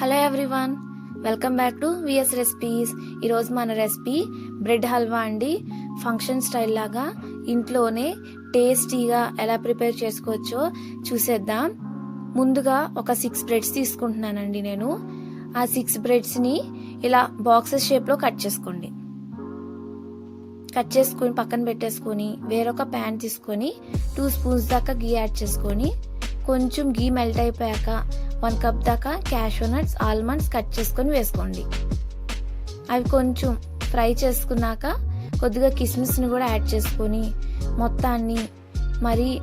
Hello everyone welcome back to VS recipes ఈరోజు మన recipe bread halwa అండి. ఫంక్షన్ స్టైల్ లాగా ఇంట్లోనే టేస్టీగా ఎలా ప్రిపేర్ చేసుకోవచ్చో చూసేద్దాం. ముందుగా ఒక సిక్స్ బ్రెడ్స్ తీసుకుంటున్నానండి నేను. ఆ సిక్స్ బ్రెడ్స్ని ఇలా బాక్సెస్ షేప్లో కట్ చేసుకోండి. కట్ చేసుకొని పక్కన పెట్టేసుకొని వేరొక ప్యాన్ తీసుకొని టూ స్పూన్స్ దాకా గీ యాడ్ చేసుకొని కొంచెం గీ మెల్ట్ అయిపోయాక వన్ కప్ దాకా క్యాషూ నట్స్ ఆల్మండ్స్ కట్ చేసుకొని వేసుకోండి. అవి కొంచెం ఫ్రై చేసుకున్నాక కొద్దిగా కిస్మిస్ని కూడా యాడ్ చేసుకొని మొత్తాన్ని మరి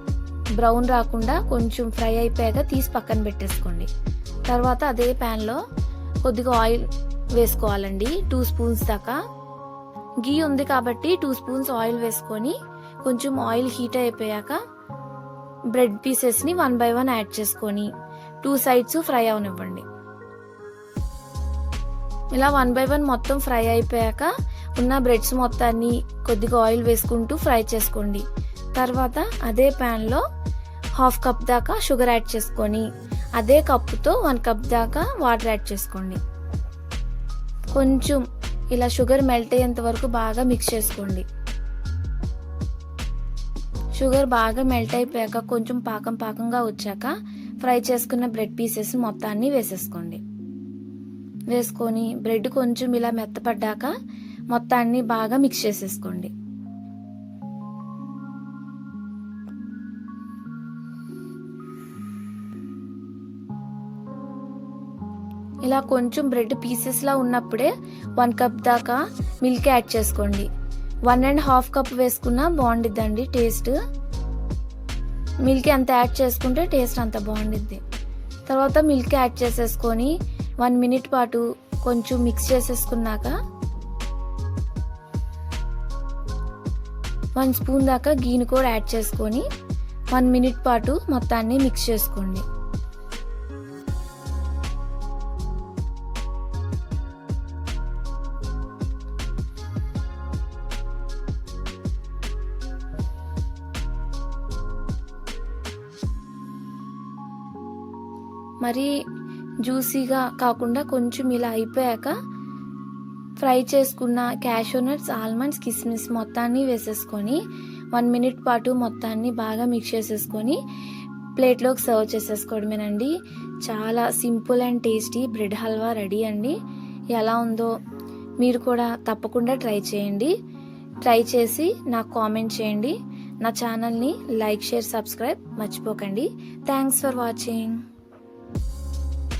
బ్రౌన్ రాకుండా కొంచెం ఫ్రై అయిపోయాక తీసి పక్కన పెట్టేసుకోండి. తర్వాత అదే ప్యాన్లో కొద్దిగా ఆయిల్ వేసుకోవాలండి. టూ స్పూన్స్ దాకా. గీ ఉంది కాబట్టి టూ స్పూన్స్ ఆయిల్ వేసుకొని కొంచెం ఆయిల్ హీట్ అయిపోయాక బ్రెడ్ పీసెస్ని వన్ బై వన్ యాడ్ చేసుకొని టూ సైడ్స్ ఫ్రై అవనివ్వండి. ఇలా వన్ బై వన్ మొత్తం ఫ్రై అయిపోయాక ఉన్న బ్రెడ్స్ మొత్తాన్ని కొద్దిగా ఆయిల్ వేసుకుంటూ ఫ్రై చేసుకోండి. తర్వాత అదే ప్యాన్లో హాఫ్ కప్ దాకా షుగర్ యాడ్ చేసుకొని అదే కప్పుతో వన్ కప్ దాకా వాటర్ యాడ్ చేసుకోండి. కొంచెం ఇలా షుగర్ మెల్ట్ అయ్యేంత వరకు బాగా మిక్స్ చేసుకోండి. షుగర్ బాగా మెల్ట్ అయిపోయాక కొంచెం పాకం పాకంగా వచ్చాక ఫ్రై చేసుకున్న బ్రెడ్ పీసెస్ మొత్తాన్ని వేసేసుకోండి. వేసుకొని బ్రెడ్ కొంచెం ఇలా మెత్తపడ్డాక మొత్తాన్ని బాగా మిక్స్ చేసేసుకోండి. ఇలా కొంచెం బ్రెడ్ పీసెస్లా ఉన్నప్పుడే వన్ కప్ దాకా మిల్క్ యాడ్ చేసుకోండి. వన్ అండ్ హాఫ్ కప్ వేసుకున్నా బాగుండిద్దండి టేస్ట్. మిల్క్ ఎంత యాడ్ చేసుకుంటే టేస్ట్ అంత బాగుండిద్ది. తర్వాత మిల్క్ యాడ్ చేసేసుకొని వన్ మినిట్ పాటు కొంచెం మిక్స్ చేసేసుకున్నాక వన్ స్పూన్ దాకా గీని కూడా యాడ్ చేసుకొని వన్ మినిట్ పాటు మొత్తాన్ని మిక్స్ చేసుకోండి. మరి జ్యూసీగా కాకుండా కొంచెం ఇలా అయిపోయాక ఫ్రై చేసుకున్న క్యాషోనట్స్ ఆల్మండ్స్ కిస్మిస్ మొత్తాన్ని వేసేసుకొని వన్ మినిట్ పాటు మొత్తాన్ని బాగా మిక్స్ చేసేసుకొని ప్లేట్లోకి సర్వ్ చేసేసుకోవడమేనండి. చాలా simple and tasty bread halwa ready అండి. ఎలా ఉందో మీరు కూడా తప్పకుండా ట్రై చేయండి. ట్రై చేసి నాకు కామెంట్ చేయండి. నా ఛానల్ని లైక్ షేర్ సబ్స్క్రైబ్ మర్చిపోకండి. Thanks for watching.